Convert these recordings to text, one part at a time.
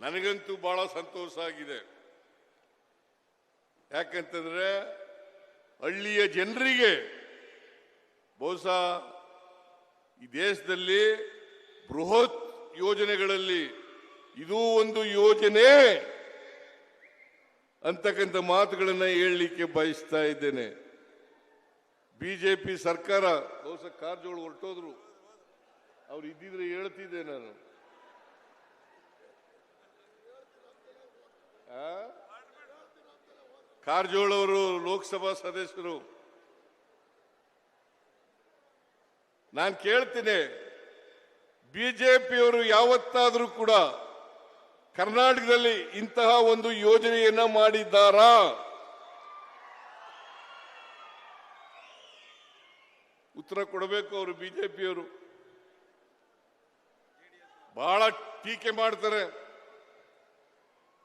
ನನಗಂತೂ ಬಹಳ ಸಂತೋಷ ಆಗಿದೆ. ಯಾಕಂತಂದ್ರೆ ಹಳ್ಳಿಯ ಜನರಿಗೆ ಬಹುಶಃ ಈ ದೇಶದಲ್ಲಿ ಬೃಹತ್ ಯೋಜನೆಗಳಲ್ಲಿ ಇದು ಒಂದು ಯೋಜನೆ ಅಂತಕ್ಕಂಥ ಮಾತುಗಳನ್ನ ಹೇಳಲಿಕ್ಕೆ ಬಯಸ್ತಾ ಇದ್ದೇನೆ. ಬಿಜೆಪಿ ಸರ್ಕಾರ ಬಹುಶಃ ಕಾರಜೋಳ ಹೊರಟೋದ್ರು. ಅವ್ರು ಇದ್ದಿದ್ರೆ ಹೇಳ್ತಿದ್ದೆ ನಾನು. ಕಾರಜೋಳ ಅವರು ಲೋಕಸಭಾ ಸದಸ್ಯರು. ನಾನು ಕೇಳ್ತೀನಿ, ಬಿಜೆಪಿಯವರು ಯಾವತ್ತಾದರೂ ಕೂಡ ಕರ್ನಾಟಕದಲ್ಲಿ ಇಂತಹ ಒಂದು ಯೋಜನೆಯನ್ನ ಮಾಡಿದ್ದಾರಾ? ಉತ್ತರ ಕೊಡಬೇಕು ಅವರು ಬಿಜೆಪಿಯವರು. ಬಹಳ ಟೀಕೆ ಮಾಡ್ತಾರೆ.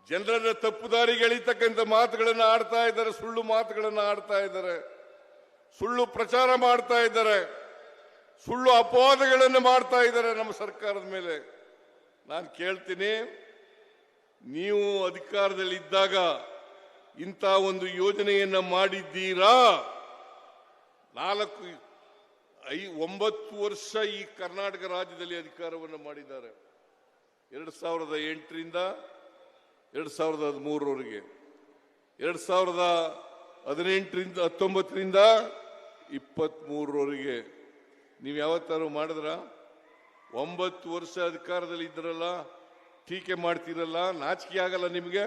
ಜನರನ್ನ ತಪ್ಪು ದಾರಿಗೆ ಎಳಿತಕ್ಕಂಥ ಮಾತುಗಳನ್ನು ಆಡ್ತಾ ಇದ್ದಾರೆ, ಸುಳ್ಳು ಮಾತುಗಳನ್ನು ಆಡ್ತಾ ಇದ್ದಾರೆ, ಸುಳ್ಳು ಪ್ರಚಾರ ಮಾಡ್ತಾ ಇದ್ದಾರೆ, ಸುಳ್ಳು ಅಪವಾದಗಳನ್ನು ಮಾಡ್ತಾ ಇದ್ದಾರೆ ನಮ್ಮ ಸರ್ಕಾರದ ಮೇಲೆ. ನಾನು ಕೇಳ್ತೀನಿ, ನೀವು ಅಧಿಕಾರದಲ್ಲಿದ್ದಾಗ ಇಂಥ ಒಂದು ಯೋಜನೆಯನ್ನು ಮಾಡಿದ್ದೀರಾ? ನಾಲ್ಕು, ಐ, ಒಂಬತ್ತು ವರ್ಷ ಈ ಕರ್ನಾಟಕ ರಾಜ್ಯದಲ್ಲಿ ಅಧಿಕಾರವನ್ನು ಮಾಡಿದ್ದಾರೆ. ಎರಡು ಸಾವಿರದ ಎಂಟರಿಂದ ಎರಡು ಸಾವಿರದ ಹದಿಮೂರವರೆಗೆ ಎರಡು ಸಾವಿರದ ಹದಿನೆಂಟರಿಂದ, ಹತ್ತೊಂಬತ್ತರಿಂದ ಇಪ್ಪತ್ತ್ಮೂರರವರೆಗೆ ನೀವು ಯಾವತ್ತಾರು ಮಾಡಿದ್ರ? ಒಂಬತ್ತು ವರ್ಷ ಅಧಿಕಾರದಲ್ಲಿ ಇದ್ರಲ್ಲ, ಟೀಕೆ ಮಾಡ್ತೀರಲ್ಲ, ನಾಚಿಕೆ ಆಗಲ್ಲ ನಿಮಗೆ?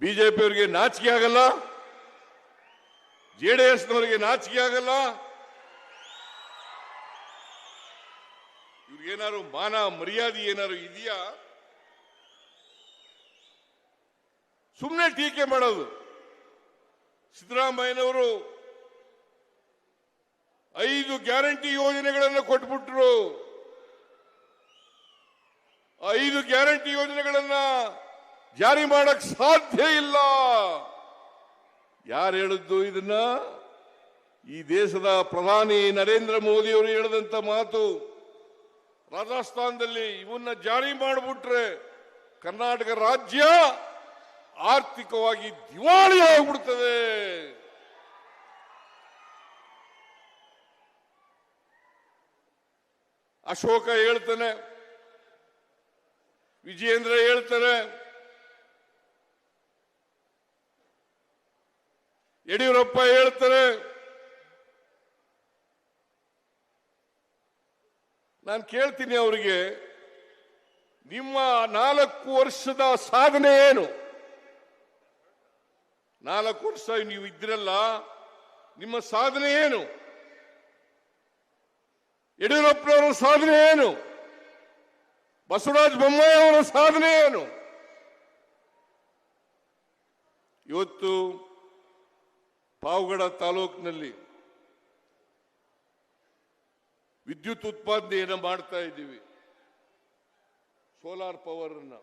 ಬಿಜೆಪಿಯವರಿಗೆ ನಾಚಿಕೆ ಆಗಲ್ಲ? ಜೆ ಡಿ ಎಸ್ನವರಿಗೆ ನಾಚಿಕೆ ಆಗಲ್ಲ? ಇವ್ರಿಗೇನಾದ್ರು ಮಾನ ಮರ್ಯಾದೆ ಏನಾದ್ರು ಇದೆಯಾ? ಸುಮ್ಮನೆ ಟೀಕೆ ಮಾಡೋದು. ಸಿದ್ದರಾಮಯ್ಯನವರು ಐದು ಗ್ಯಾರಂಟಿ ಯೋಜನೆಗಳನ್ನು ಕೊಟ್ಬಿಟ್ರು. ಐದು ಗ್ಯಾರಂಟಿ ಯೋಜನೆಗಳನ್ನ ಜಾರಿ ಮಾಡಕ್ ಸಾಧ್ಯ ಇಲ್ಲ. ಯಾರು ಹೇಳಿದ್ದು ಇದನ್ನ? ಈ ದೇಶದ ಪ್ರಧಾನಿ ನರೇಂದ್ರ ಮೋದಿ ಅವರು ಹೇಳಿದಂತ ಮಾತು ರಾಜಸ್ಥಾನದಲ್ಲಿ ಇವನ್ನ ಜಾರಿ ಮಾಡಿಬಿಟ್ರೆ ಕರ್ನಾಟಕ ರಾಜ್ಯ ಆರ್ಥಿಕವಾಗಿ ದಿವಾಳಿ ಆಗ್ಬಿಡ್ತದೆ ಅಶೋಕ ಹೇಳ್ತಾನೆ, ವಿಜಯೇಂದ್ರ ಹೇಳ್ತಾರೆ ಯಡಿಯೂರಪ್ಪ ಹೇಳ್ತಾರೆ, ನಾನು ಕೇಳ್ತೀನಿ ಅವರಿಗೆ, ನಿಮ್ಮ ನಾಲ್ಕು ವರ್ಷದ ಸಾಧನೆ ಏನು? ನಾಲ್ಕು ವರ್ಷ ನೀವು ಇದ್ರಲ್ಲ ನಿಮ್ಮ ಸಾಧನೆ ಏನು? ಯಡಿಯೂರಪ್ಪನವರ ಸಾಧನೆ ಏನು? ಬಸವರಾಜ ಬೊಮ್ಮಾಯಿ ಅವರ ಸಾಧನೆ ಏನು? ಇವತ್ತು ಪಾವಗಡ ತಾಲೂಕಿನಲ್ಲಿ ವಿದ್ಯುತ್ ಉತ್ಪಾದನೆಯನ್ನು ಮಾಡ್ತಾ ಇದ್ದೀವಿ. ಸೋಲಾರ್ ಪವರ್ ಅನ್ನ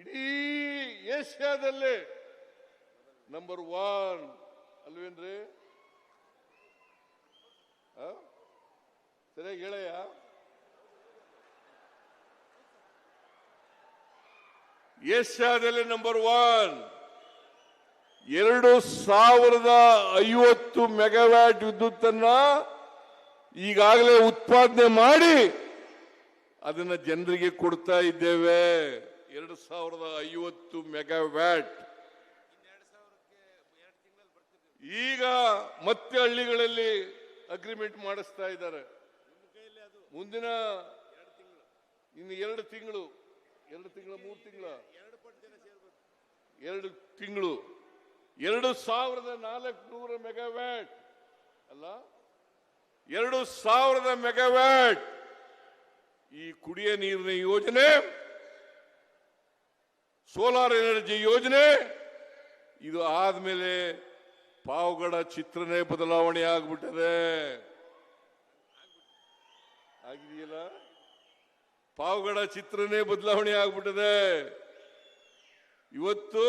ಇಡೀ ಏಷ್ಯಾದಲ್ಲೇ ನಂಬರ್ ಒನ್. ಅಲ್ವೇನ್ರಿ? ಸರಿಯಾಗಿ ಹೇಳಯ್ಯ? ಏಷ್ಯಾದಲ್ಲಿ ನಂಬರ್ ಒನ್. ಎರಡು ಸಾವಿರದ ಐವತ್ತು ಮೆಗಾವ್ಯಾಟ್ ವಿದ್ಯುತ್ತನ್ನ ಈಗಾಗಲೇ ಉತ್ಪಾದನೆ ಮಾಡಿ ಅದನ್ನ ಜನರಿಗೆ ಕೊಡ್ತಾ ಇದ್ದೇವೆ. ಎರಡು ಸಾವಿರದ ಐವತ್ತು ಮೆಗಾವ್ಯಾಟ್. ಈಗ ಮತ್ತೆ ಹಳ್ಳಿಗಳಲ್ಲಿ ಅಗ್ರಿಮೆಂಟ್ ಮಾಡಿಸ್ತಾ ಇದ್ದಾರೆ. ಮುಂದಿನ ಇನ್ನು ಎರಡು ತಿಂಗಳು, ಎರಡು ತಿಂಗಳ, ಮೂರು ತಿಂಗಳ. ಎರಡು ತಿಂಗಳು. ಎರಡು ಸಾವಿರದ ನಾಲ್ಕುನೂರ ಮೆಗಾವ್ಯಾಟ್. ಅಲ್ಲ, ಎರಡು ಸಾವಿರದ ಮೆಗಾವ್ಯಾಟ್. ಈ ಕುಡಿಯ ನೀರಿನ ಯೋಜನೆ ಸೋಲಾರ್ ಎನರ್ಜಿ ಯೋಜನೆ. ಇದು ಆದ್ಮೇಲೆ ಪಾವಗಡ ಚಿತ್ರನೇ ಬದಲಾವಣೆ ಆಗ್ಬಿಟ್ಟದೆ. ಆಗಿದೆಯಲ್ಲ? ಪಾವಗಡ ಚಿತ್ರನೇ ಬದಲಾವಣೆ ಆಗ್ಬಿಟ್ಟದೆ. ಇವತ್ತು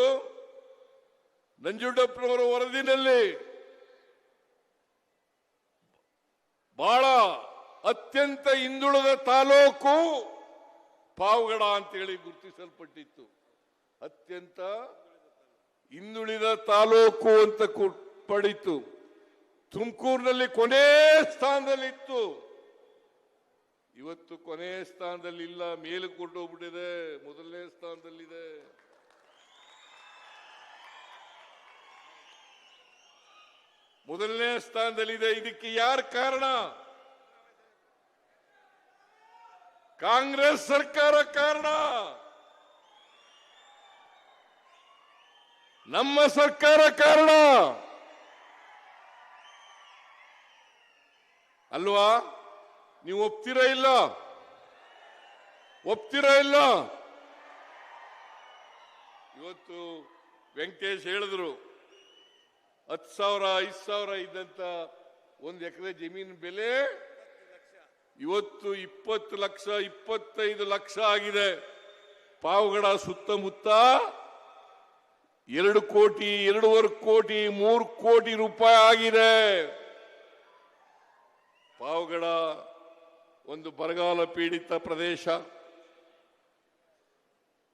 ನಂಜುಂಡಪ್ಪನವರ ವರದಿನಲ್ಲಿ ಬಹಳ ಅತ್ಯಂತ ಹಿಂದುಳಿದ ತಾಲೂಕು ಪಾವಗಡ ಅಂತೇಳಿ ಗುರುತಿಸಲ್ಪಟ್ಟಿತ್ತು. ಅತ್ಯಂತ ಹಿಂದುಳಿದ ತಾಲೂಕು ಅಂತ ಪಡಿತು. ತುಮಕೂರಿನಲ್ಲಿ ಕೊನೆ ಸ್ಥಾನದಲ್ಲಿತ್ತು. ಇವತ್ತು ಕೊನೆ ಸ್ಥಾನದಲ್ಲಿ ಇಲ್ಲ ಮೇಲೆ ಕೊಂಡೋಗ್ಬಿಟ್ಟಿದೆ ಮೊದಲನೇ ಸ್ಥಾನದಲ್ಲಿದೆ. ಮೊದಲನೇ ಸ್ಥಾನದಲ್ಲಿದೆ. ಇದಕ್ಕೆ ಯಾರು ಕಾರಣ? ಕಾಂಗ್ರೆಸ್ ಸರ್ಕಾರ ಕಾರಣ. ನಮ್ಮ ಸರ್ಕಾರ ಕಾರಣ. ಅಲ್ವಾ? ನೀವು ಒಪ್ತಿರ ಇಲ್ಲ? ಒಪ್ತೀರಾ ಇಲ್ಲ? ಇವತ್ತು ವೆಂಕಟೇಶ್ ಹೇಳಿದ್ರು, ಹತ್ತು ಸಾವಿರ, ಐದು ಸಾವಿರ ಇದ್ದಂತ ಒಂದು ಎಕರೆ ಜಮೀನು ಬೆಲೆ ಇವತ್ತು ಇಪ್ಪತ್ತು ಲಕ್ಷ, ಇಪ್ಪತ್ತೈದು ಲಕ್ಷ ಆಗಿದೆ. ಪಾವಗಡ ಸುತ್ತಮುತ್ತ ಎರಡು ಕೋಟಿ, ಎರಡೂವರೆ ಕೋಟಿ, ಮೂರು ಕೋಟಿ ರೂಪಾಯಿ ಆಗಿದೆ. ಪಾವಗಡ ಒಂದು ಬರಗಾಲ ಪೀಡಿತ ಪ್ರದೇಶ.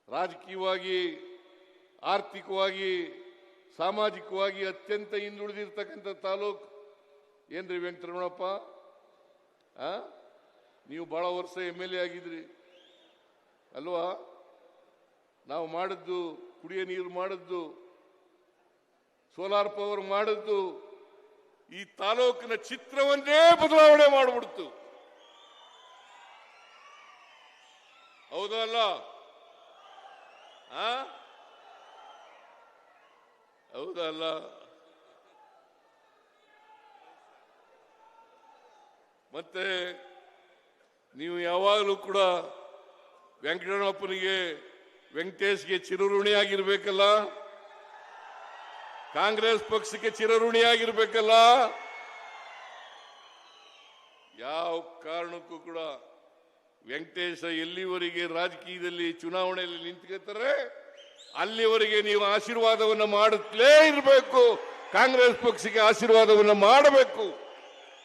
ರಾಜಕೀಯವಾಗಿ, ಆರ್ಥಿಕವಾಗಿ, ಸಾಮಾಜಿಕವಾಗಿ ಅತ್ಯಂತ ಹಿಂದುಳಿದಿರ್ತಕ್ಕಂಥ ತಾಲೂಕು ಏನ್ರಿ ವೆಂಕಟರಮಣಪ್ಪ? ನೀವು ಬಹಳ ವರ್ಷ ಎಂ ಎಲ್ ಎ ಆಗಿದ್ರಿ. ಅಲ್ವಾ? ನಾವು ಮಾಡಿದ್ದು ಕುಡಿಯೋ ನೀರು ಮಾಡಿದ್ದು, ಸೋಲಾರ್ ಪವರ್ ಮಾಡಿದ್ದು, ಈ ತಾಲೂಕಿನ ಚಿತ್ರವನ್ನೇ ಬದಲಾವಣೆ ಮಾಡಿಬಿಡ್ತು. ಹೌದಾ ಅಲ್ಲ? ಹೌದಾ ಅಲ್ಲ? ಮತ್ತೆ, ನೀವು ಯಾವಾಗಲೂ ಕೂಡ ವೆಂಕಟರಮಣಪ್ಪನಿಗೆ ವೆಂಕಟೇಶ್ಗೆ ಚಿರಋಣಿಯಾಗಿರ್ಬೇಕಲ್ಲ? ಕಾಂಗ್ರೆಸ್ ಪಕ್ಷಕ್ಕೆ ಚಿರಋಣಿಯಾಗಿರ್ಬೇಕಲ್ಲ? ಯಾವ ಕಾರಣಕ್ಕೂ ಕೂಡ ವೆಂಕಟೇಶ ಎಲ್ಲಿವರೆಗೆ ರಾಜಕೀಯದಲ್ಲಿ ಚುನಾವಣೆಯಲ್ಲಿ ನಿಂತ್ಕೊತಾರೆ ಅಲ್ಲಿವರೆಗೆ ನೀವು ಆಶೀರ್ವಾದವನ್ನು ಮಾಡುತ್ತಲೇ ಇರಬೇಕು. ಕಾಂಗ್ರೆಸ್ ಪಕ್ಷಕ್ಕೆ ಆಶೀರ್ವಾದವನ್ನು ಮಾಡಬೇಕು.